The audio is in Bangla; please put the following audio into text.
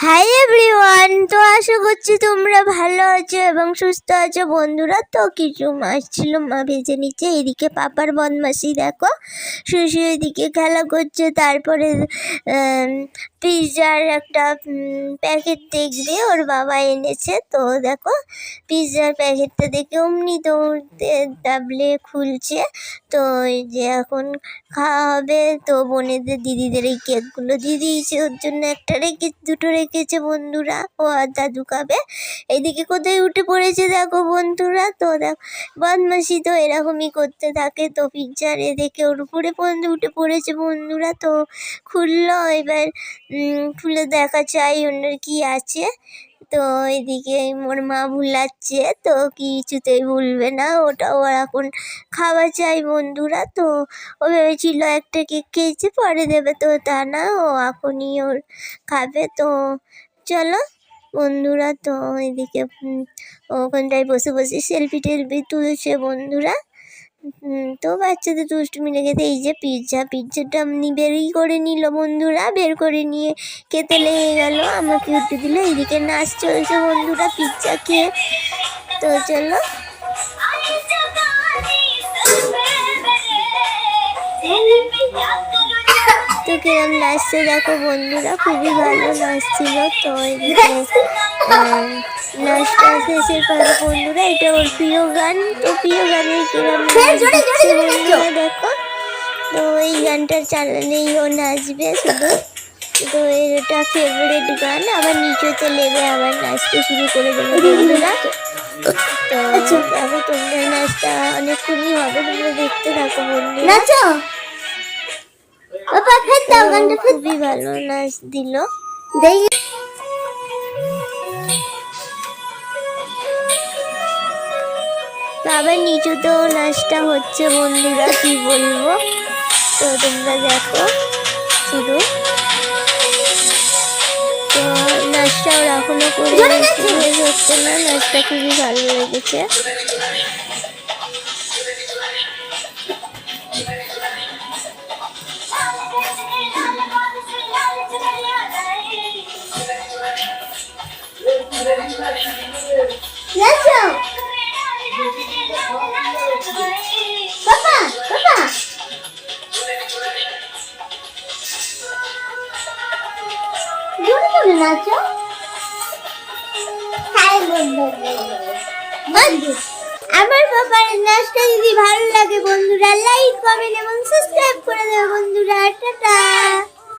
হাই এভরিওয়ান তো আশা করছি তোমরা ভালো আছো এবং সুস্থ আছো। বন্ধুরা, তো কিছু মাছ ছিল মা ভেজে নিচ্ছে। এদিকে পাপার বদমাসি দেখো। শুশু এদিকে খেলা করছে। তারপরে পিৎজার একটা প্যাকেট দেখবে। ওর বাবা এনেছে। তো দেখো, পিৎজার প্যাকেটটা দেখে অমনি দৌড়তে ডাবলে খুলছে। তো এই যে এখন খাওয়া হবে। তো বোনেদের, দিদিদের এই কেকগুলো দিয়ে দিয়েছে। ওর জন্য একটা রেখে, দুটো রেখেছে বন্ধুরা। ও আর দাদু খাবে। এদিকে কোথায় উঠে পড়েছে দেখো বন্ধুরা। তো দেখো বদমাসি তো এরকমই করতে থাকে। তো পিৎজার এ দেখে ওর উপরে পর্যন্ত উঠে পড়েছে বন্ধুরা। তো খুললো, এবার খুলে দেখা চাই ওনার কি আছে। তো এদিকে মোর মা ভুলাচ্ছে, তো কিছুতেই ভুলবে না। ওটা ওর এখন খাওয়া চাই বন্ধুরা, তো ও ভেবেছিল একটা কেক খেয়েছে, পরে দেবে তো তা না, ও এখনই ওর খাবে, তো চলো বন্ধুরা, তো এদিকে ওখানটায় বসে বসে সেলফি টেলফি তুলছে বন্ধুরা। তো বাচ্চাদের দুষ্টুমি লেগেছে। এই যে পিৎজা পিৎজাটা আমি বেরই করে নিল বন্ধুরা, বের করে নিয়ে খেতে লেগে গেল। আমাকে উঠতে দিল, এইদিকে নাচ চলছে বন্ধুরা পিৎজা খেয়ে। তো চলো। তো কিরম নাচছে দেখো বন্ধুরা খুবই ভালো নাচছিল তো নাচটা শেষের পরে বন্ধুরা এটা ওর প্রিয় গান। তো প্রিয় গানের কিরম নাচ দিচ্ছে বন্ধুরা দেখো। তো এই গানটা চালালেই ও নাচবে শুধু। তো এটা ফেভারিট গান আবার নিচেতে লেগে আবার নাচতে শুরু করে দেবে বন্ধুরা। তো দেখো তোমরা নাচটা অনেকক্ষণই হবে তোমরা দেখতে থাকো বন্ধুরা। খুবই ভালো নাচ দিল আবার নিচুতেও নাচটা হচ্ছে বন্ধুরা কি বলব তো তোমরা দেখো শুধু তো নাচটা ওরা এখনও করে হচ্ছে না নাচটা খুবই ভালো লেগেছে আমার বাবার নাচটা যদি ভালো লাগে বন্ধুরা লাইক কমেন্ট এবং সাবস্ক্রাইব করে দেবে বন্ধুরা। টাটা।